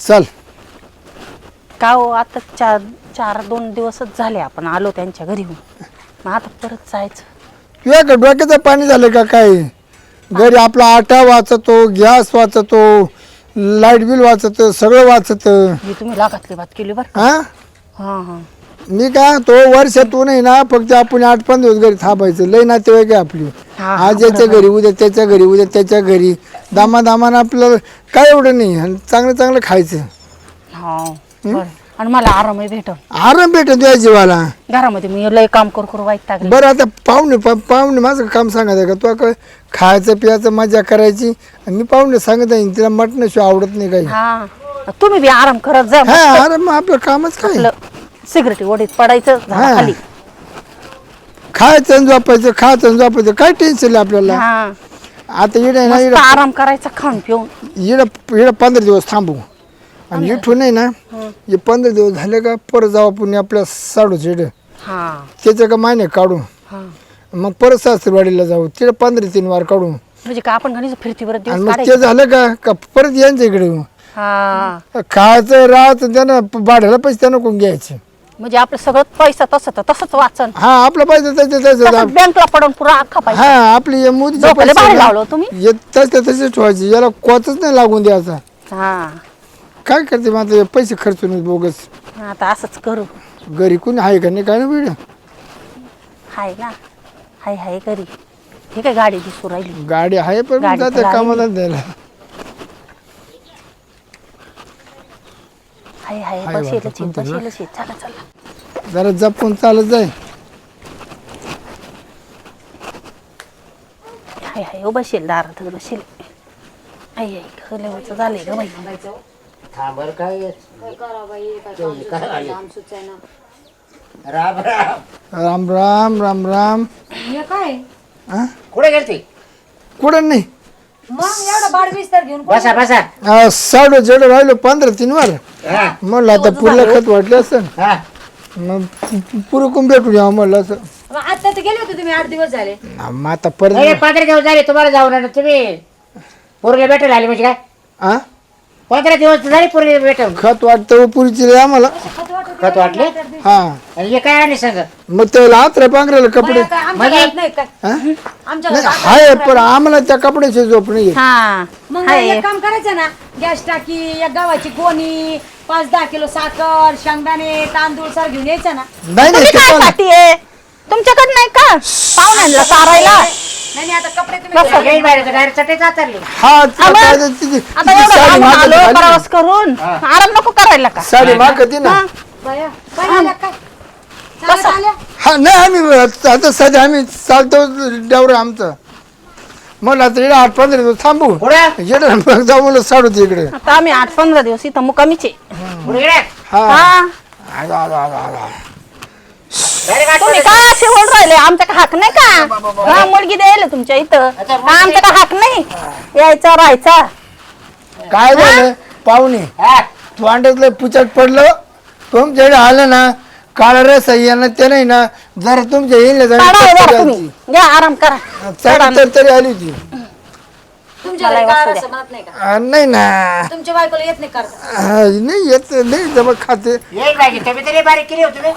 चल. का हो आता चार चार दोन दिवसच झाले आपण आलो त्यांच्या घरी मग आता परत जायचं. तुझ्या का डोक्याचं पाणी झालं का काय? घरी आपला आटा वाचतो गॅस वाचतो लाइट बिल वाचत सगळं वाचत. ही तुम्ही लागातली बात केली बरं हा? हां हां. मी काय तो वर्षातून आहे ना फक्त आपण आठ पंधरा दिवस घरी थांबायचं. लय नातेवाईक आहे आपली. हा, आज याच्या घरी उद्या त्याच्या घरी उद्या त्याच्या घरी. दामा दामानं आपल्याला काय एवढं नाही. आणि चांगलं चांगलं खायचं. हा बरं. आणि मला आरामही भेटल आराम भेटत तुझ्या जीवाला. घरामध्ये मी लय काम करू करू वाईट टाकले बरं आता पाहुणे पा- पाहुणे माझं काम सांगायचं का? तुला काय खायचं पियाचं मजा करायची. आणि मी पाहुणे सांगत आहे तिला मटणाशिवाय आवडत नाही काही. हा. तुम्ही बी आराम करत जा हा अरे मग आपलं कामच काय? आपलं सिगरेटी ओढीत पडायचं हा. खाली. खायचं आणि झोपायचं खायचं आणि झोपायचं. काय टेन्शन आहे आपल्याला? हा. आता ना मस्त इकडं आराम करायचा खाऊन पिऊन. इकडं पंधरा दिवस थांबू. आणि इथून नाही ना हे. पंधरा दिवस झाले का परत जाऊ आपण आपल्या साडू इकडं हा. त्याचं का महिने काढू हा. मग परत सासरवाडीला जाऊ. तिकडे पंधरा तीन वार काढू म्हणजे का आपण घरी फिरतीवर आणि दिवस मग काढायचे? ते झालं का का परत यांच्या इकडे येऊ. हा. खायचं राहायचं त्यानं भाड्याला पैसे त्यानं कोण घ्यायचे? म्हणजे आपलं सगळं पैसा तसं तर तसंच वाचन. हा आपला पैसा त्याच्या त्याच्यात बँकला पडून पुरा अख्खा पैसा. हा आपली हे मोदीचे डोक्याला पैसे भारी लावलं तुम्ही. हे तसल्या तसेच ठेवायचे याला कोचच नाही लागून द्यायचा. हा. काय करते मग आता हे पैसे खर्चून बोगस? आता असंच करू. घरी कोणी आहे का नाही? काय ना वेळ हाय ना. हाय हाय घरी. हे काय गाडी दिसू राहिली. गाडी आहे पण गाडी जाते तर आहे. कामाला द्यायला हाय हाय. हाय. चला चला. जरा जपून चालत जाय. हाय हाय. हो बसेल दारात बसेल हाय हाय खलेवचं झालंय ग बाई. थांबर काय काय करा बाई काय काम सुचेना, काम सुचेना. राम राम. राम राम राम राम. हे काय? हा? कुठे गेलती? कुठं नाही? मग एवढा बाड बिस्तर घेऊन बसा बसा. आ, साडू जेड राहिलो पंधरा तीन वर. हा, म्हणलं आता पुरला खत वाटलं असं. हा. मग पुरं कुंभ भेटून यावं म्हणलं असं. मग आता तर गेले होते तुम्ही आठ दिवस झाले. मग आता परत नाही, पंधरा दिवस झाले तुम्हाला जाऊन आलो तुम्ही. पोरगे भेटायला आले म्हणजे काय? हा? पंधरा दिवस झाले पोरगे भेटून. खत वाटतं पुरीची रे आम्हाला. खत वाटले? हा. आणि हे काय आले सांग? मग त्याला आत्रे पांघरायला कपडे. आमच्या म्हणजे? हा? नाही आहे पण आम्हाला त्या कपड्याची झोप नाही येत. हा मग हाय. एक काम करायचं ना गॅस टाकी एक गव्हाची गोणी पाच दहा किलो साखर शेंगदाणे तांदूळ सार घेऊन यायचं ना. नाही नाही ते काय पण- आहे तुमच्याकडे नाही का? पाहुण्यांना चारायला नाही नाही, आता कपडे तुम्ही हा ती ते तिची- आता तिची एवढं साडी मागं. प्रवास करून. आराम नको करायला का? साडी मागती ना. बाया बाया आल्या काय? चालत आल्या? हा नाही आम्ही आता सध्या आम्ही चालतो डवर आमचं. मला आता इकडे आठ पंधरा दिवस थांबू. इकडे मग जाऊ मला साडू इकडे. आता आम्ही आठ पंधरा दिवस इथं मुकामीचे हा. हा. आला, आला, आला, आला. तुम्ही. काय असे बोल राहिले? आमचा का हाक नाही का? हा मुलगी द्यायला तुमच्या इथं. का आमचा का हाक नाही. यायचा राहायचा. काय झालं? पाहुणे हा, तू अंड्यातलं पुचट पडलं. तुमच्याकडे आलं ना काळा रस यानं ते नाही ना जरा तुमच्या येईल चढा जरा तुम्ही. घ्या आराम करा. चढा तर तरी आली होती. तुमच्या घरी. असं म्हणत नाही का? आ, नाही ना. तुमच्या बायकोला येत नाही करता नाही येत नाही जमत खाते. येईल पाहिजे तुम्ही तरी बारीक केली हो तुम्ही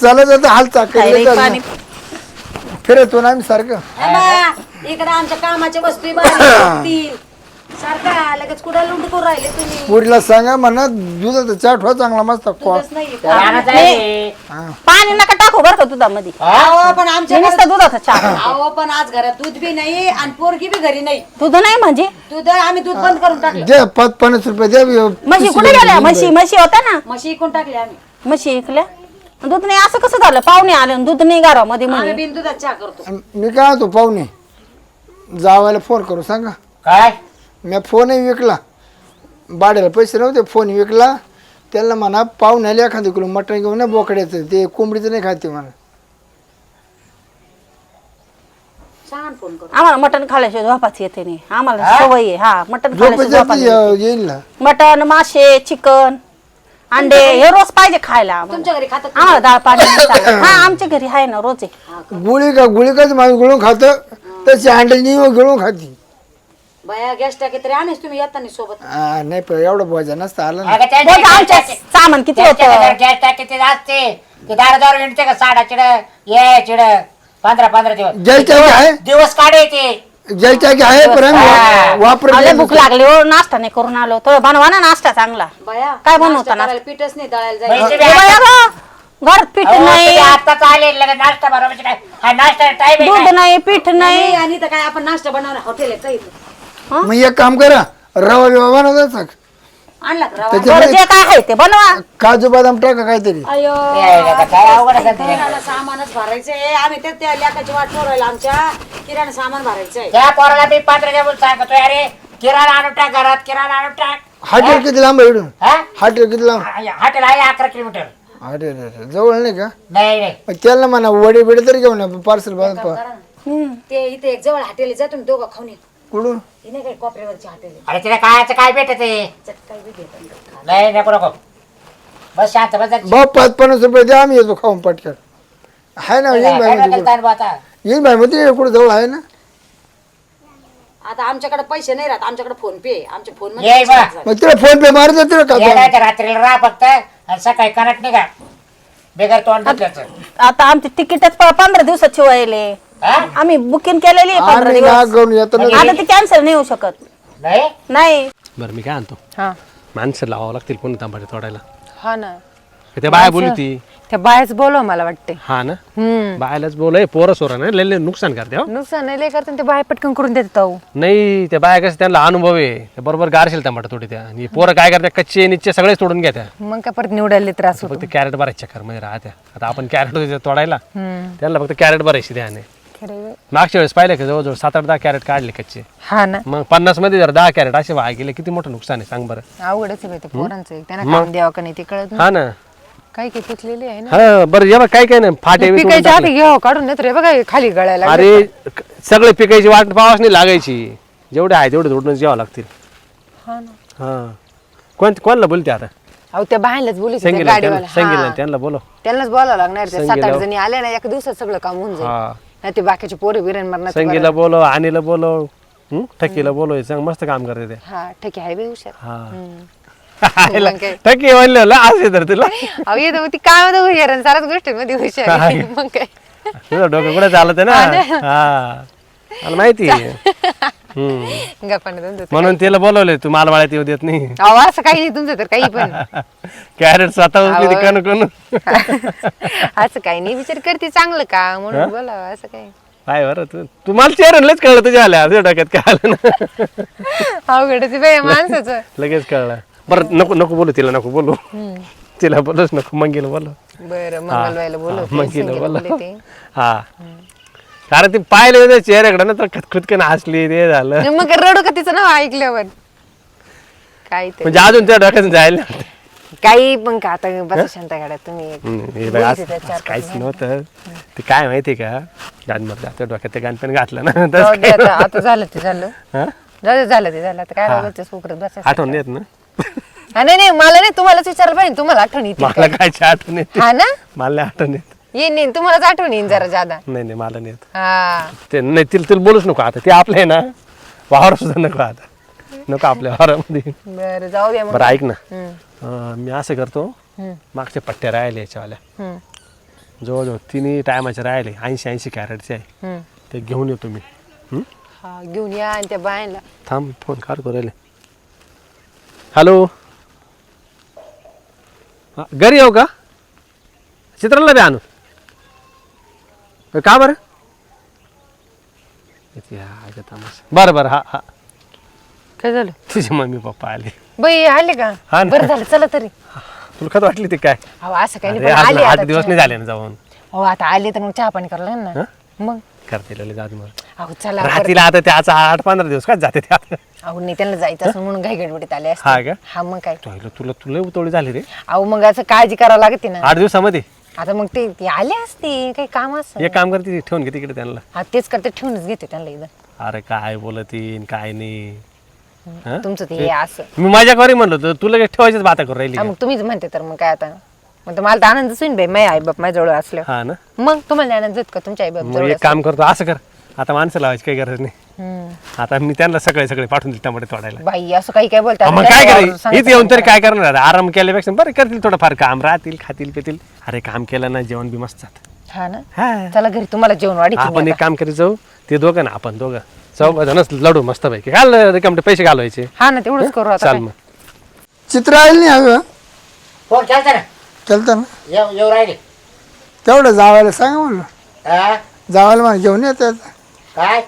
चला जात हाल काय रे, चाकरी पाणी. फिरतो ना आम्ही सारखं. इकडे आमच्या कामाच्या वस्तू बाहेर सारखा लगेच कुठं लुंड करून राहिले तुम्ही? पुरीला सांगा म्हणा दुधाचा चाट हो चांगला मस्त दूधच रानात. पाणी नका टाकू बरं का दुधामध्ये. अहो पण आमच्या घरात नुसतं दुधाचा चहा अहो पण आज घरात दूध बी नाही आणि पोरगी बी घरी नाही. दूध नाही म्हणजे? दूध आम्ही दूध बंद करून टाकलं. दे पाच पन्नास रुपये दे म्हशी कुठे गेल्या? म्हशी म्हशी होत्या ना? म्हशी इकून टाकले आम्ही. म्हशी ऐकल्या दूध नाही असं कसं झालं? पाहुणे आले आणि दूध नाही घरामध्ये आम्ही म्हणे. बिन दुधात चहा करतो. मी काय होतो पाहुणे जावायला फोन करू सांगा. काय? मी फोनही विकला. बाड्याला पैसे नव्हते फोन विकला. त्याला म्हणा पाहुण्याला एखादं किलो मटण घेऊन ना बोकड्याचं. ते कोंबडीचं नाही खाते म्हणा. छान फोन करू आम्हाला मटण खाल्याशिवाय झोपाच येते नाही. आम्हाला सवय आहे. हा मटण झोपेचं झोपाच येते. येईल ना. मटण मासे चिकन अंडे हे रोज पाहिजे खायला आम्हाला. तुमच्या घरी खातात आम्हाला डाळ पाणी नाही चालत. हा आमच्या घरी आहे ना रोज आहे. गुळी का गुळी काच माणूस गिळून खातं? तशी अंड्याची गिळून खाती. बाया गॅस टाकी तरी आणेस तुम्ही येताना सोबत. हा, नाही पण एवढं भोजन नसतं आलं ना. अगं बघ त्यांच्या आमच्या सामान किती होतं? गॅस टाकी ते असते. ते दार दार विणते का साडा चिड ये चिड. पंधरा पंधरा दिवस. आहे? दिवस काढे ते. जलच्या आहे पण आम्ही हा. वापर आले भूक लागली हो नाश्ता नाही करून आलो. तर बनवा ना नाश्ता चांगला. बाया काय बनवता नाश्ता नाश्ता? करायला पीठच नाही दळायला म्हणजे जायचं. आता- घरात पीठ अहो, नाही. आत्ताच आले लगेच नाश्ता बरोबर काय? हा नाश्ता दूध नाही पीठ नाही नाही. आणि तर काय आपण नाश्ता बनवणार हॉटेल आहे काही मग एक काम करा रवा बिवा बनवता आणला का रवा? बरं त्याच्यामध्ये जे काय आहे ते बनवा. काजू बदाम टाका काहीतरी. अयो काय अवघड आहे ते. किराणा सामानच भरायचंय. आम्ही ते त्या लेकाची वाट ठरवायला आमच्या किराणा सामान भरायचंय. त्या पोराला मी पंधरा दिवस सांगतोय अरे किराणा आणून टाक घरात किराणा आणून टाक. हॉटेल किती लांब आहे इकडून? हा? हॉटेल किती लांब? हॉटेल आहे अकरा किलोमीटर. अरे अरे अरे, जवळ नाही का? नाही नाही. मग त्याला म्हणा वडे बिडे तरी घेऊन पार्सल ना. ते इथे एक जवळ हॉटेल जा तुम्ही दोघं खाऊन ये. कुठून हे नाही काही कोपऱ्यावरची हॉटेल आहे. अरे तिला काय काय भेटत आहे चट काही बी घेतात खा. नाही नको नको बस शांत बस जरा. भाऊ पाच पन्नास रुपये द्या आम्ही येतो खाऊन पटकन आहे ना येईन काय भाई बा आता? येईन भाई मध्ये कुठं जवळ आहे ना आता आमच्याकडे पैसे नाही राहत आमच्याकडे फोन पे आहे. आमच्या फोन ये बा. मग तिला फोन पे मारत तिला का रात्रीला राहा फक्त आणि सकाळी कनट निघा बेगर तोंड दुखल्याचं. आता आमची तिकीटच प- पंधरा दिवसाची व्हायले हा? आम्ही बुकिंग केलेली आहे पंधरा आम्ही ना दिवस. करून येतो ना. आता ती कॅन्सल नाही होऊ शकत. नाही? नाही. बरं मी काय आणतो? हा. माणसं लावावं लागतील पुन्हा तांबाटे तोडायला. हा ना. त्या बाया बोलू ती? त्या बायाच बोलव मला वाटते. हा ना? हम्म. बायालाच बोल पोरं सोरा ना लय लय नुकसान करते हो. नुकसान नाही लय करते ते बाया पटकन करून देतात अहो नाही त्या बाया कसं त्यांना अनुभव आहे. त्या बरोबर गारशील तांबाटे तोडी त्या. आणि पोरं काय करतात कच्चे निच्चे सगळेच तोडून घ्या त्या मग काय परत निवडायला त्रास होतो. फक्त कॅरेट भरायच्या चक्करमध्ये राहत्या. आता आपण कॅरेट होते तोडायला हम्म. त्यांना फक्त कॅरेट भरायची त्याने खरं आहे. मागच्या वेळेस पाहिले का जवळजवळ सात आठ दहा कॅरेट काढले कच्चे? हा ना. मग पन्नासमध्ये जर दहा कॅरेट असे वाया गेले किती मोठं नुकसान आहे सांग बरं. अवघडच आहे बाई ते पोरांचं त्यांना काम द्यावं का नाही ते कळत नाही. हा ना. काही काही पिकलेली आहे ना. हा बरं ये बघ काय काय नाही फाटे बिटे पिकायच्या टाकले. आधी घ्यावं काढून नाही तर हे बघा हे खाली गळायला लागलं. अरे क- सगळे पिकायची वाट पावाच नाही लागायची. जेवढे आहे तेवढे तोडूनच घ्यावं लागतील. हा ना. हा. कोण कोणाला बोलते आता? अहो त्या बाहेरलाच बोलू संगीला गाडीवाला. हा. त्यांना बोलो त्यांनाच बोलावं लागणार ते सात. आठ जणी आले ना एका दिवसात सगळं काम होऊन जाईल. हा. नाही ते बाकीचे पोरे मरणार संगीला बोलो आणीला बोलो हं? ठकीला बोलो हे चांग मस्त काम करते ते हा ठीक आहे बाई हुशार हा हम्म. आईला मग काय? ठकी म्हणलं असे तर तुला अहो येतो ती काय म्हणतो हुशार आणि साऱ्याच गोष्टींमध्ये हुशार आहे. मग काय तुझं डोकं कुठे चालत आहे ना हा मला माहिती आहे. हम्म. गप्पाने तुमचं म्हणून तिला बोलवले तू मालवाळ्यात येऊ देत नाही. अहो असं काही नाही तुमचं तर काही पण. कॅरेट स्वतः किती कण कण असं काही नाही विचार करते चांगलं का? म्हणून बोलावं असं काही. काय बरं तू तू मला चेहऱ्यालाच कळलं तुझ्या आल्या तुझ्या डोक्यात काय आलं ना. अवघडच बाई माणसाचं. लगेच कळलं. बरं नको नको बोलू तिला नको बोलू. तिला बोलूच नको मंगीला बोलू. बरं मंगलबाईला बोलवते मंगीला बोलू. हा. कारण ती पाहिले होते चेहऱ्याकडे ना तर खुदकन हसली ते झालं. आणि मग रडू का तिचं नाव ऐकल्यावर? काय ते म्हणजे अजून त्या डोक्यात जायला. काही पण का? आता बस शांत तुम्ही हम्म, हे बघ, बोलते असं- त्या चार असं पाच काहीच. नव्हतं ते काय माहिती का? गाणमर जातं डोक्यात ते गाणपण घातलं ना. जाऊ आता आता झालं ते झालं. हा? जाऊ दे, झालं ते झालं. आता काय राहिलं बसायचं आठवण येत ना? हा, नाही नाही मला नाही तुम्हालाच विचारलं पाहिजे तुम्हाला आठवण येते मला काय आठवण येत? हा ना? मला नाही आठवण येत. येईन येईन. तुम्हालाच आठवण येईन जरा जादा. नाही नाही मला नाही येत. हा. ते नाही तिला तिला बोलूच नको आता. ते आपलं आहे ना वावर सुद्धा नको आता. नको आपल्या वावरामध्ये. बरं जाऊ द्या मग. बरं ऐक ना. हम्म, अं, मी असं करतो हम्म, मागच्या पट्ट्या राहिले याच्यावाल्या. हम्म, जवळजवळ तिन्ही टायमाचे राहिले ऐंशी ऐंशी कॅरेटचे आहे. हम्म. ते घेऊन येतो मी. हं? हा घेऊन या आणि त्या बायांना. थांब फोन काढ करेल हॅलो. हा, घरी येऊ का? चित्राला बी आणू. का बरं. बरं बरं हा हा. काय झालं? तुझे मम्मी पप्पा आले. बाई आले का? हा ना. बरं झालं चला तरी. तुला खत वाटली ते काय? अहो असं काही अरे नाही पण आज आले आठ आता दिवस नाही झाले ना जाऊन. हो आता आले तर मग चहा पाणी करायला ना. मग? करते अहो चला रात्रीला आता त्याचा आठ पंधरा दिवस काय जाते त्या अहो नाही त्यांना जायचं असं म्हणून घाई गडबडीत आले हा असते का? हा मग काय? तुला तुला तुला उतवळी झाली रे. अहो मग असं काळजी करावं लागते ना. आठ दिवसामध्ये? आता मग ते ते आले असते काही काम असं. एक काम करते ठेवून घे तिकडे त्यांना. हा तेच करते ठेवूनच घेते त्यांना इथं. अरे काय बोलतीन काय नाही. हं? तुमचं ते असं. मी माझ्या घरी म्हणलो होतो तुला काय ठेवायचीच बाता करून राहिली हा, का? मग तुम्हीच म्हणते तर मग काय आता. मग तर मला तर आनंदच होईन बाई माझ्या आई बाप माझ्या जवळ असल्यावर. हा ना? मग तुम्हाला आनंद जात का तुमच्या आई बाप मग जवळ एक काम करतो असं कर. आता माणसं लावायची काही गरज नाही. आता मी त्यांना सगळे सगळे पाठवून दिले टमाटे तोडायला. बाई असं काही काय बोलतात. मग काय करायचं सांगायचं इथे येऊन तरी काय करणार? आराम केल्यापेक्षा बरं करतील थोडंफार काम राहतील खातील पितील. अरे काम केलं ना जेवण बी मस्त जात. हा ना? हा. चला घरी तुम्हाला जेवण वाढी आपण एक काम करीत जाऊ ते दोघं ना आपण दोघं. चौ जणच लढू मस्त पैकी. घाल रिकामटे पैसे घालवायचे. हा ना तेवढंच करू आता चाल काय. मग. चित्र आलं नाही हवं फोन केलता ना. चालतं ना? येऊ येऊ राहिले. तेवढं जावायला सांगा म्हणलं. हा? जावायला मला घेऊन येत काय?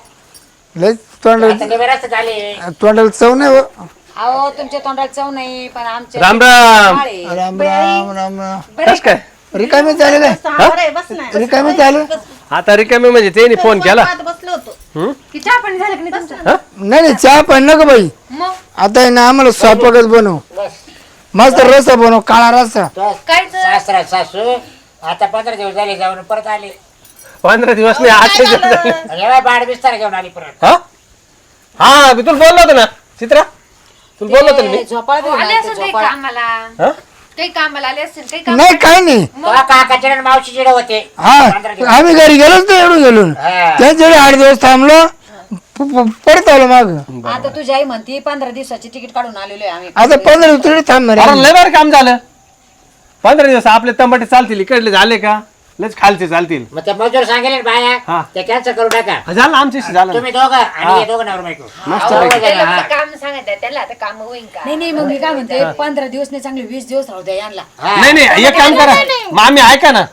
लय तोंडाला आता झाले. तोंडाला चव नाही हो. अहो तुमच्या तोंडाला चव नाही पण आमच्या राम राम. काळे. राम राम राम राम. कस काय? रिकामी चालेल काय? बस ना. रिकामी चालेल आता रिकामी म्हणजे त्यांनी फोन केला. बसलो होतो. हम्म? की चहा पाणी झालं की नाही तुमचं? नाही नाही चहा पण नको बाई. मग? आता आहे ना आम्हाला स्वयंपाकच बनव. बस. मस्त रस्सा बनव काळा रस्सा. तो सासरा सासू आता पंधरा दिवस झाले जाऊन परत आले. पंधरा दिवस नाही आठ दिवस झाले. बिस्तार घेऊन आली परत. हा? हा मी तुला बोललो होतो ना चित्रा. तुला बोललो होतो ना मी. झोपाळ बी आले नाही, असेल काही झोपाळ. कामाला. हा? काही कामाला आले असेल काही काम नाही काही नाही. तेव्हा काकाचे आणि मावशी चिड होते. हा आम्ही घरी गेलोच नाही एवढं गेलो हा. त्यांच्याकडे आठ दिवस थांबलो. प- प- परत आलो माग. आता तुझी आई म्हणती पंधरा दिवसाची तिकीट काढून आलेलो आहे आम्ही. आता पंधरा दिवस तरी थांबणार अरे आहे. लय बरं काम झालं. पंधरा दिवस आपले तंबाटे चालतील इकडले झाले का? लयच खालचे चालतील. मग ते मजूर सांगेल ना हा. बाया ते कॅन्सल करू टाका झालं आमच्याशी झालं. ना. तुम्ही दोघं आणि हे. दोघं नवर बायको. मस्त अहो, पैकी. जरा, हा. काम सांगत आहे त्याला आता काम होईल का? नाही नाही मग मी काय म्हणते पंधरा दिवस नाही चांगले वीस दिवस राहू द्या यांना. हा. नाही नाही एक काम करा. मग आम्ही ऐका ना.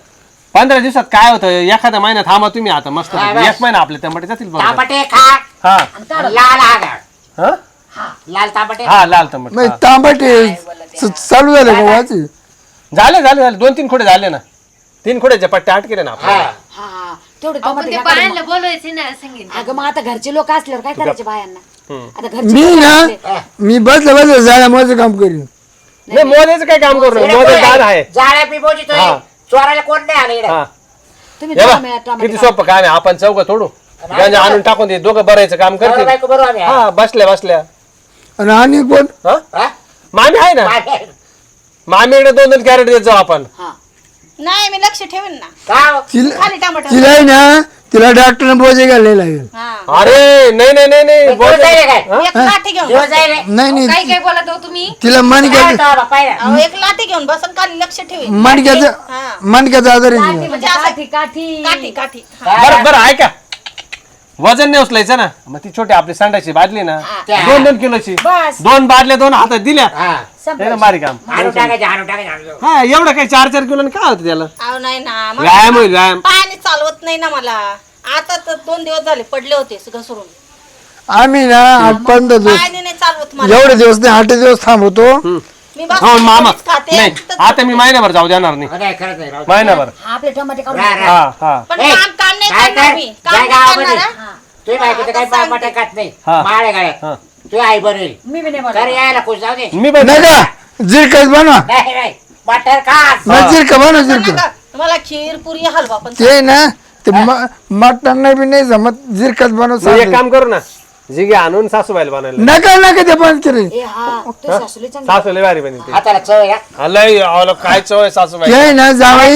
पंधरा दिवसात काय होतं एखादा महिना थांबा तुम्ही आता मस्त हा. बस. एक महिना आपले तंबाटे जातील बरोबर. तांबटे खा. हा. आणि लाल हा? घा. हा. लाल तांबटे. हा लाल तंबाटे मग हा. तांबटे च- चालू झाले का वाची? झाले झाले झाले. दोन तीन खोडे झाले ना. तीन खोड्याचे पट्टे आठ केले ना हा. हा तेवढे आपण ते. बायांना बोलवायचे ना अगं मग आता घरचे लोक असल्यावर काय करायचे बायांना. आता घरचे मी लोकं ना. मी माझं काम करीन. नाही मोद्याचं काय काम करू? नका मोदे दार आहे? जाळ्या पी बोजितोय हा. चोराला कोण नाही आलं इकडं. हा. तुम्ही हे बघ, टमाटे किती सोपं काम आहे. आपण चौघ तोडू. गंज आणून टाकून दे दोघं भरायचं काम नवरा करतील बायको बरोबर आम्ही हा बसल्या बसल्या. आणि आणि कोण? हा? हा? मामी आहे ना? काय? मामीकडे दोन दोन कॅरेट देत जाऊ आपण. नाही मी लक्ष ठेवेन ना. का? हो? तिला खाली टमाटर. तिला आहे ना तिला डॉक्टरने बोजे घालले लागेल हा. अरे नाही नाही नाही नाही. काय? एक लाठी घेऊन दिवस जाईल नाही काय नाही काय बोलत हो तुम्ही. तिला काय मणक्याचं होतं बाबा, पाहिलं? अहो, एक लाठी घेऊन बसन खाली लक्ष ठेवेन. मणक्याचं हा. मणक्याचं आजार आहे. काठी. म्हणजे काठी काठी. काठी काठी. बरं बरं ऐका. वजन नाही उचलायचं ना. मग ती छोटी आपली सांडायची बादली ना त्या- दोन दोन किलोची. बस. दोन बादल्या दोन हातात दिल्या. हा. ते ना बारीक काम. टाकायचे टाकायचे टाकायचे. हा एवढं काय चार चार किलो काय होतं त्याला? अहो नाही ना. मला व्यायाम होईल व्यायाम. पायाने चालवत नाही ना मला. आता तर दोन दिवस झाले पडले होते घसरून. आम्ही ना आठ पंधरा दिवस पायाने नाही चालवत मला. एवढे दिवस नाही आठ दिवस थांबवतो. मी हो मामा. खाते. नाही आता मी महिन्याभर जाऊ देणार नाही. हो, नाही, खरंच नाही, राहू दे. महिन्याभर आपले टमाटे काढून रा- रा. हा हा. पण ए, काम काम नाही काय करणार कर? मी. नाही गावामध्ये. करणार हा. तुझी बायको तर काही आता पापट्या खात नाही. हा. माळे गाड्यात हा. तू आई बनवेल. मी बी नाही तर बनवत. यायला खुश जाऊ दे. मी पण नाही का जिरकच बनवा. नाही नाही. बटर खास. नाही जिरका बनव जिरका मला खीर पुरी हलवा पण ते ना ते मटण नाही बी नाही जमत. जिरकच बनव एक. काम करू ना. जिगे आणून सासूबाईला बनवलं. नका नका ते बंद केले ए हा तो सासूले चांगली. सासूला भारी बनते हाताला चव? लय अहो, काय चव आहे सासूबाई? ते ना जावाई.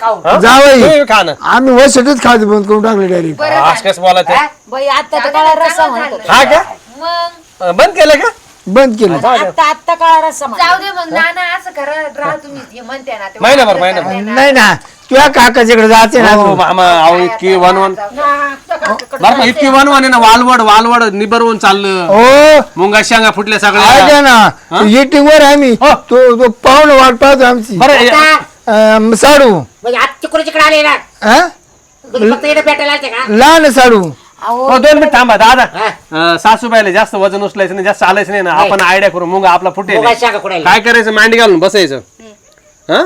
खाऊ. हा? जावई. तुम्ही खा ना आम्ही वर्षातच खात बंद करून टाकले डायरेक्ट आज कसं बोलायचं. हा? बाई आता तर काळा रस्सा म्हणतो हा का? मग? अं, बंद केलं का? बंद केलं. आता आता काळा रस्सा म्हणतो. जाऊ दे मग नाना असं करा राहा तुम्ही हे म्हणते ना ते महिनाभर महिनाभर. ना. नाही ना तुझ्या काकाच्याकडे जायचे ना हो, मामा अहो इतकी वन वन बरं का, इतकी वन वन आहे ना वालवड वालवड निबरवून चाललं. हो. मुंगा शेंगा फुटल्या ऐका सगळ्या ना. येटिंग वर आम्ही. हो. तो तो पाहुणं वाट पाहतो आमची. बरं आता अं, साडू. म्हणजे आज तिकडे तिकडे आले ना? हा? फक्त इकडे भेटायला आलते का? लहान आहे हो दोन मिनिट थांबा दादा. हा. अं, सासूबाईला जास्त वजन उचलायचं नाही जास्त चालायचं नाही ना आपण आयडिया करू मुंगा आपला फुटेल. शाखा काय करायचं मांडी घालून बसायचं. हा?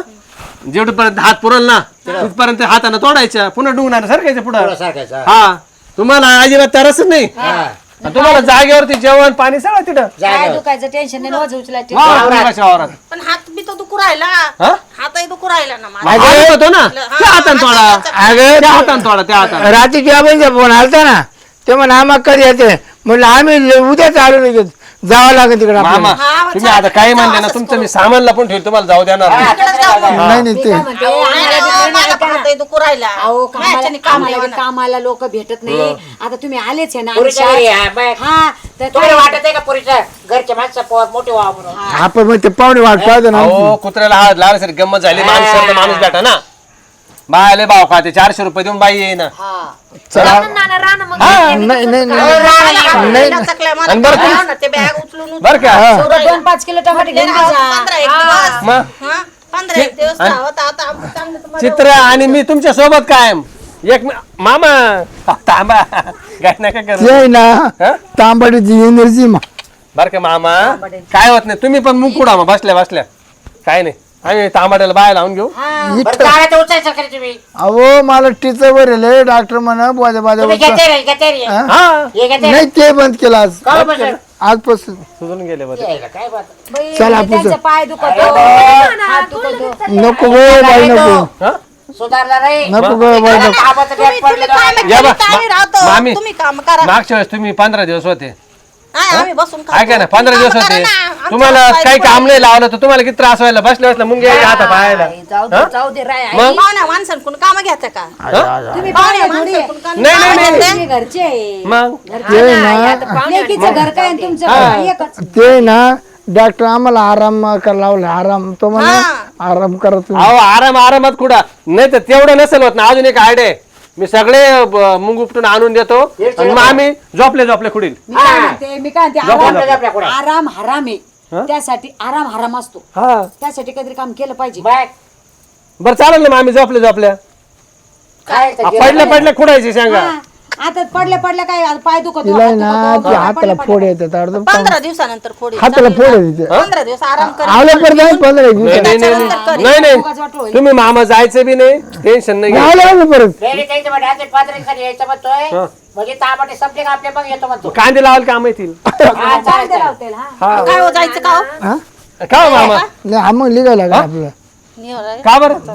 जेवढपर्यंत हात पुरल ना तिथपर्यंत हाताने तोडायच्या पुन्हा डुंगणार सारखायचं पुढं. सारखायचं हा. तुम्हाला अजिबात तरसच नाही. हा. आणि तुम्हाला जागेवरती जेवण पाणी सगळं तिथं. काय जागा दुखायचं टेन्शन नाही वज उचलायचे वावरात, मुंगाच्या वावरात? पण दुखू राहिला. हा? हातही दुखू राहिला ना माझा. हात दुखतो ना त्या हाताने तोडा. अगं त्या हाताने तोडा त्या हाताने. रात्री तुझ्या फोन आलता ना ते म्हणा आम्हा कधी येते? म्हणलं आम्ही उद्याच आलो लगेच जावं लागेल तिकडे मामा आपल्याला. तुम्ही आता काही म्हणले ना तुमचं मी सामान लपून ठेवतो तुम्हाला जाऊ देणार नाही. नाही ते अहो, कामाला कामाला लोक भेटत नाही. आता तुम्ही आलेच आहे ना पुरीच्या घरी आयुष्यात. हा, बघ. हा तर तुम्हाला काय- वाटत आहे का पुरीच्या घरचे माणसं पोर मोठे व्हा म्हणून? आपण मग ते पाहुणे वाट पाहतो ना अहो कुत्र्याला लागला सर गंमत झाली माणूस तर माणूस भेटा ना. बायले भाव खाते चारशे रुपये देऊन बाई येईना. चला. नाना राणा मग नाही नाही नाही. नाही चकल्या मला. आणि बरं का? खाऊ ना, ते बॅग उचलून उचलून बर का? थोडं दोन पाच किलो टमाटे घेऊन आज जा. पंधरा एक दिवस. मग हा? पंधरा एक दिवस आणि- होता आता आम्ही चांगलं तुम्हाला चित्र आणि मी तुमच्यासोबत कायम. एक मि- मामा. अहो, थांबा. काय नका करू. ना. हा? तांबडीची एनर्जी मा बर का मामा? काय होत नाही तुम्ही पण मुकुडा मग बसल्या बसल्या. काय नाही. आम्ही तांबाट्याला बाय लावून घेऊ. बरं तुम्ही? अहो मला टीचर येले डॉक्टर म्हणा बाजा बाजा तुम्ही घेते रे घेते रे. हा? हा. हे घेते रे. नाही ते बंद केलं आज. का बरं बसलं? आजपासून. सुधून गेले बरं. हे आहे का? काय बात? बाई, चला, त्यांचा पुढचं. पाय दुखतो हात. दुखतो नको गो बाई नको. हा? सुधारला नाही नको गो बाई नको. कामाचं तुम्ही गॅप पडलं तुम्ही काय तर- या बा, म्हणता, आम्ही मा- राहतो. मामी. तुम्ही काम करा. मागच्या वेळेस तुम्ही पंधरा दिवस होते. आम्ही बसून खातो. काय काय ना पंधरा दिवस काम होते. करा ना. आमच्या तुम्हाला काही काम नाही लावलं तर तुम्हाला किती त्रास व्हायला? बसल्या बसल्या मुंगे हात पाहायला? जाऊ दे जाऊ दे राय मग? पाहुण्या माणसांकडून काम घ्यायचं का? तुम्ही पाहुण्या पाहुणे थोडी आहे. माणसाकडून काम नाही, नाही, घ्यायचं? नाही. तुम्ही घरचे. आहे. मग ते ना लेकीचं घर काय आणि तुमचं घर? एकच. ते ना डॉक्टर आम्हाला आराम करायला लावला आराम. तो म्हणा आराम करा अहो आराम आरामात कुठं? नाही तर तेवढं नसेल होत ना अजून एक आयडिया आहे. मी सगळे ब- मुंग उपटून आणून देतो. आणि मग आम्ही झोपले झोपले खुडील मी काय म्हणते मी काय म्हणते झोपा, आराम झोपा, झोपा. आराम हराम आहे. त्यासाठी आराम हराम असतो. हा. त्यासाठी काहीतरी काम केलं पाहिजे. बाय. बरं चालेल ना मग आम्ही झोपले झोपल्या. काय आ, पडल्या पडल्या खुडायची सांगा. हा. आता पडल्या पडल्या काय आता पाय दुखतो तिला आहे हात ना दुखतो, ते पाय हाताला पडल्या- फोड येतात अर्ध पंधरा दिवसानंतर हाताला फोड ना. येते पंधरा दिवस आराम कर आलं परत आहे पंधरा एक नाही नाही नाही त्याच्यानंतर नाही. उगाच वाटलं नाही. होईल. तुम्ही मामा जायचं बी नाही टेन्शन नाही. आलं परत. रेडी त्याच्या मध्ये आता पंधरा दिवसांनी यायचं म्हणतोय हा. म्हणजे तांबाटे संपले का आपल्या मग येतो म्हणतो. कांदे लावायला काम येतील? हा, चालेल. हा. काय हो जायचं का हो? हा? का हो मामा? नाही हा मग निघायला का आपलं निवडायला. नाही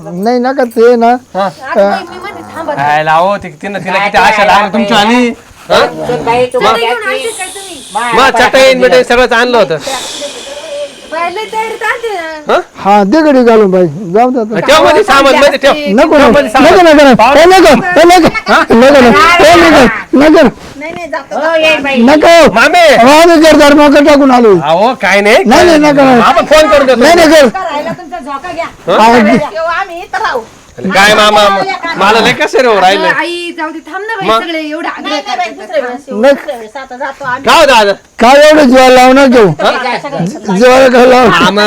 ना नाही नका ते ना. काय लावो हो, तिला किती आशा लागली तुमच्या आणि? सगळंच आणलं होतं. हा? दे घडी घालून बाई. जाऊ दे सामान नको नको मामे. टाकून आलो. काय नाही. नाही फोन करून नाही नाही कर तुमचा झोका घ्या. हा, तेव्हा आम्ही इथं राहू. काय मामा? मला लय कसं रे राहिलं? आई जाऊ दे थांब ना मग? बाई सगळे एवढं आग्रह नाही नाही बाई, दुसऱ्या वेळेस येऊ. नाही. दुसऱ्या वेळेस. आता जातो आम्ही. का हो दादा? काय एवढं जीवाला लावू ना घेऊ? जीवाला काय लावू मामा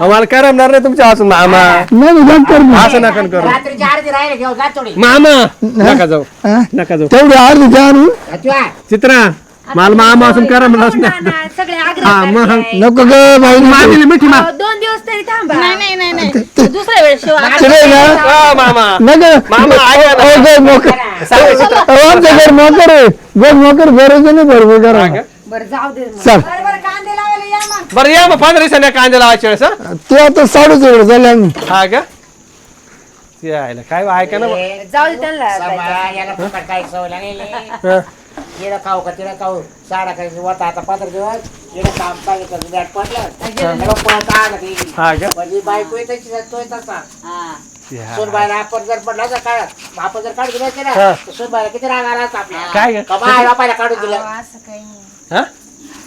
आम्हाला करमणार नाही तुमच्या असून मामा. नाही कर. असं नका करू. रात्रीची आरती राहिले घेऊ जा थोडी. मामा नका जाऊ. हा? नका जाऊ. तेवढी अर्धी द्या आणून तुझ्या चित्रा. मला मामा असून करमणार नाही नाना, सगळे आग्रह हा मग करताय. नको ग बाई. मामीला मिठी मा अहो, दोन दिवस तरी थांबा. नाही नाही नाही नाही. दुसऱ्या वेळेस येऊ आता. तिकडे ना? हा, मामा. नको मामा, ऐका ना. अहो, घर मोकर अहो, आमचं घर मोकर आहे. घर मोकर भरायचं नाही? बरोबर करा बरं जाऊ दे मग. चल. बरं बरं कांदे लावायला या मग. बरं या मग. पंधरा दिवसांनी कांदे लावायच्या वेळेस हा? ते आता साडूच एवढं झालं आम्ही हा का ते आहे काय ऐका ना जाऊ दे त्यांना. समा, याला फुकट काही सवय लागेली? हा. तिला खाऊ का तिला खाऊ? साडा काही होता आता पंधरा दिवस. इकडे काम सांगितलं बॅट पडलं. मग पळत आलं की. हा का म्हणजे बायको तशी तो तसा. हा. या. सोनबाईला आपण जर पडला तर काय आपण जर काढून दिलं असते ना हा. तर सोनबाईला किती राग आला असता काय ग? बापाला काढून दिलं? असं काही नाही. हा?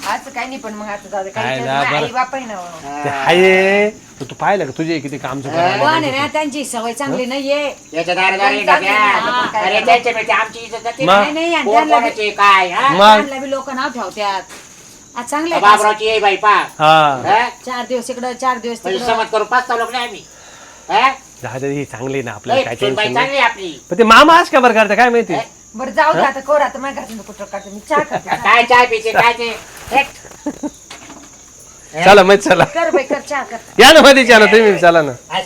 असं काही नाही पण मग आता जाऊ दे. काय ना, बरं. बाप आहे ना हो. ते आहे तू तू पाहिलं का तुझे किती काम पण आहे ना त्यांची सवय चांगली नाहीये. याच्या दारादार येतात या. अरे त्यांच्या पेक्षा आमची इज्जत जाते मग? ना. नाही नाही आणि कोण त्यांना बी- कोणाचे काय हा? मग? त्यांना बी लोक नाव ठेवतात आज चांगले आहे का? बाबरावची ये बाई पा हा. चार दिवस इकडं चार दिवस म्हणजे तिकडं. समज करू पाच लोक नाही आम्ही. हा? दादा ही चांगली ना आपल्याला लई काय सोनबाई टेन्शन नाही चांगली आहे आपली. पण ते मामा आज का बरं करते? काय माहिती? बरं जाऊ दे आता कोर आता माझ्या घरातून कुठं काढते? मी चहा करते. काय चाय पिते काय ते. चला मग चला. कर बाई कर चहा कर. या ना मध्ये चला तुम्ही चला ना. काय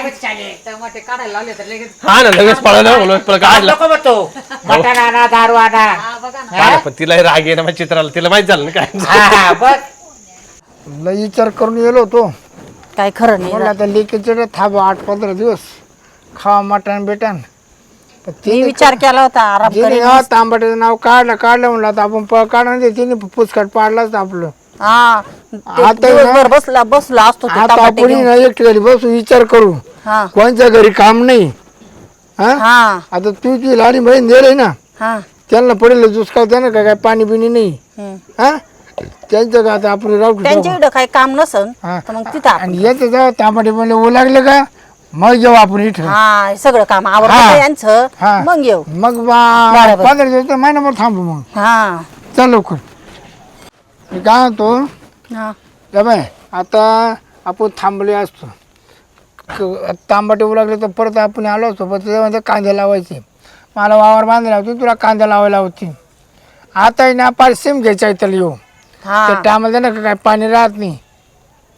म्हणते? चालेल टमाटे काढायला लावले तर लगेच हा ना लगेच पळाला पळ काढला नको म्हणतो. मटण आणा दारू आणा. हा बघा ना. काढला, पण तिला राग ना माझ्या चित्राला. तिला माहीत झालं ना काय. हा, हा, बघ. लय विचार करून गेलो होतो. काय खरं नाही म्हणलं आता लेकीचे थांबा आठ पंधरा दिवस. खा मटण बेटन पण मी तिने विचार केला होता आराम करेन. तांबट्याचं नाव काढलं काढलं म्हणलं आता आपण पळ काढणार नाही तिने पुचकट पाडलाच आपलं. हा ते आता दिवसभर बसला बसला असतो ते आता टमाटे आपण घेऊन. ना एक ठिकाणी बसू विचार करू. हा. कोणच्या घरी काम नाही? हा? हा. आता तू ती लाडी बहीण दिली ना? हा. त्यांना पडेल दुष्काळ त्यांना काय काय पाणी बिणी नाही. हम्म. हा? त्यांचं का आता आपण राहू त्यांच्या इकडं काही काम नसन हा. तर मग तिथं आपण- आणि येतं जाऊ म्हणले ओ लागलं का? मग जेव्हा आपण इथं. हा हे सगळं काम हा. आवडतं यांचं? हा. मग येऊ. मग बा- बरोबर. पंधरा दिवस तर महिनाभर थांबू मग. हा. चल लवकर. मी काय म्हणतो? हा. जा बाय आता आपण थांबले असतो. क- तांबाटे लागले तर परत आपण आलो असतो पण त्याच्यामध्ये कांदे लावायचे. मला वावर बांधायला होती तुला कांदा लावायला होती. आता आहे ना पार सिम घ्यायचा आहे त्याला येऊ. हा. त्या टायमाला ना काय? पाणी राहत नाही.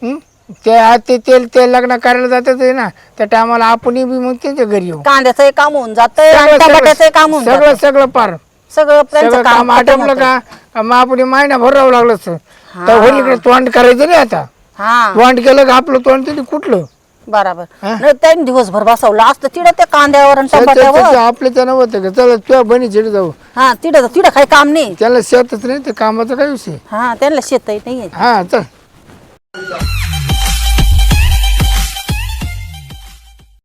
हं? ते आज ते तेल तेल लग्न करायला जातात आहे ना त्या टायमाला आपण बी मग त्यांच्या घरी येऊ कांद्याचं काम होऊन जातंय आणि टमाट्याचं काम होऊन सगळं जातं. सगळं पार. सगळं त्यांचं सगळं काम काम आटपलं खतम होतं. का? मग आपण महिनाभर राहावं लागलं असतं. तर होईल इकडे तोंड करायचं नाही आता. हा. तोंड केलं का आपलं तोंड तिथे कुठलं? बरोबर. हा? नाही त्यांनी दिवसभर बसवलं असतं तिथं त्या कांद्यावर आणि टमाट्यावर. आपलं त्यानं होतं का? चला तुझ्या बहिणी चिडी जाऊ. हा तिथं तिथं काही काम नाही. त्याला शेतच नाही ते कामाचा काय विषय? हा त्यांना शेत नाहीये. हा चल.